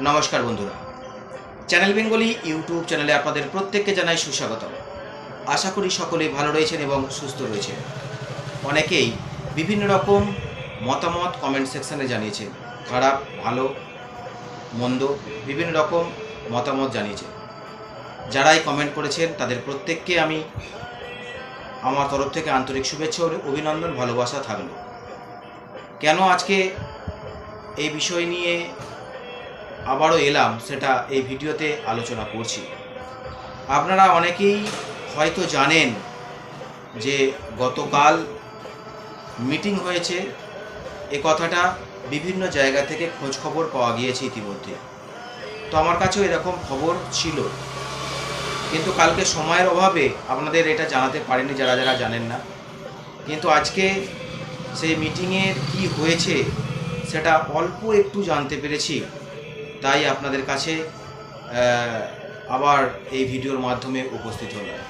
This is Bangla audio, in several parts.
নমস্কার বন্ধুরা। চ্যানেল বেঙ্গলি ইউটিউব চ্যানেলে আপনাদের প্রত্যেককে জানাই সুস্বাগতম। আশা করি সকলেই ভালো রয়েছেন এবং সুস্থ রয়েছেন। অনেকেই বিভিন্ন রকম মতামত কমেন্ট সেকশানে জানিয়েছেন। খারাপ, ভালো, মন্দ বিভিন্ন রকম মতামত জানিয়েছেন। যারাই কমেন্ট করেছেন, তাদের প্রত্যেককে আমি আমার তরফ থেকে আন্তরিক শুভেচ্ছা ও অভিনন্দন, ভালোবাসা থাকল। কেন আজকে এই বিষয় নিয়ে আবারও এলাম, সেটা এই ভিডিওতে আলোচনা করছি। আপনারা অনেকেই হয়তো জানেন যে গতকাল মিটিং হয়েছে, এ কথাটা বিভিন্ন জায়গা থেকে খোঁজ খবর পাওয়া গিয়েছে ইতিমধ্যে। তো আমার কাছেও এরকম খবর ছিল। কিন্তু কালকে সময়ের অভাবে আপনাদের এটা জানাতে পারেনি, যারা যারা জানেন না। কিন্তু আজকে সেই মিটিংয়ের কি হয়েছে, সেটা অল্প একটু জানতে পেরেছি। তাই আপনাদের কাছে আবার এই ভিডিওর মাধ্যমে উপস্থিত হলাম।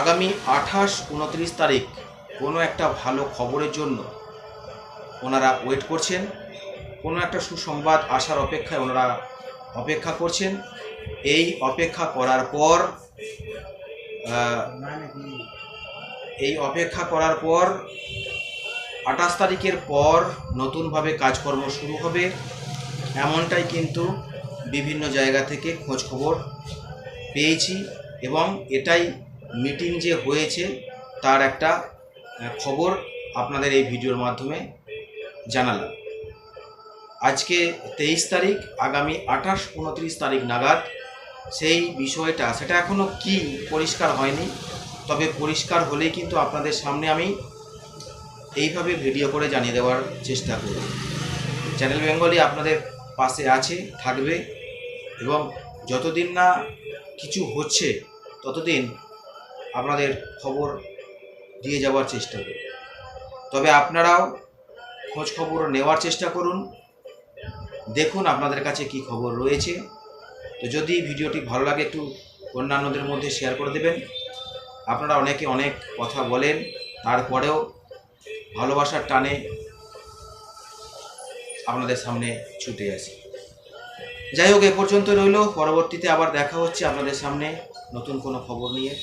আগামী আঠাশ উনত্রিশ তারিখ কোনো একটা ভালো খবরের জন্য ওনারা ওয়েট করছেন, কোনো একটা সুসংবাদ আসার অপেক্ষায় ওনারা অপেক্ষা করছেন। এই অপেক্ষা করার পর এই অপেক্ষা করার পর আঠাশ তারিখের পর নতুনভাবে কাজকর্ম শুরু হবে। এমনটাই কিন্তু বিভিন্ন জায়গা থেকে খবর পেয়েছি এবং এটাই মিটিং যে হয়েছে তার একটা খবর আপনাদের এই ভিডিওর মাধ্যমে জানালাম। আজকে তেইশ তারিখ, আগামী আঠাশ উনত্রিশ তারিখ নাগাদ সেই বিষয়টা, সেটা এখনও কি পরিষ্কার হয়নি, তবে পরিষ্কার হলেই কিন্তু আপনাদের সামনে আমি এইভাবে ভিডিও করে জানিয়ে দেওয়ার চেষ্টা করব। চ্যানেল বেঙ্গলি আপনাদের পাশে আছে, থাকবে এবং যতদিন না কিছু হচ্ছে, ততদিন আপনাদের খবর দিয়ে যাওয়ার চেষ্টা করব। তবে আপনারাও খোঁজ খবর নেওয়ার চেষ্টা করুন। দেখুন আপনাদের কাছে কি খবর রয়েছে। তো যদি ভিডিওটি ভালো লাগে, একটু অন্যান্যদের মধ্যে শেয়ার করে দেবেন। আপনারা অনেকে অনেক কথা বলেন, তারপরেও ভালোবাসার টানে আপনাদের সামনে ছুটে আসি। যাই হোক, এ পর্যন্ত রইল। পরবর্তীতে আবার দেখা হচ্ছে আপনাদের সামনে নতুন কোনো খবর নিয়ে।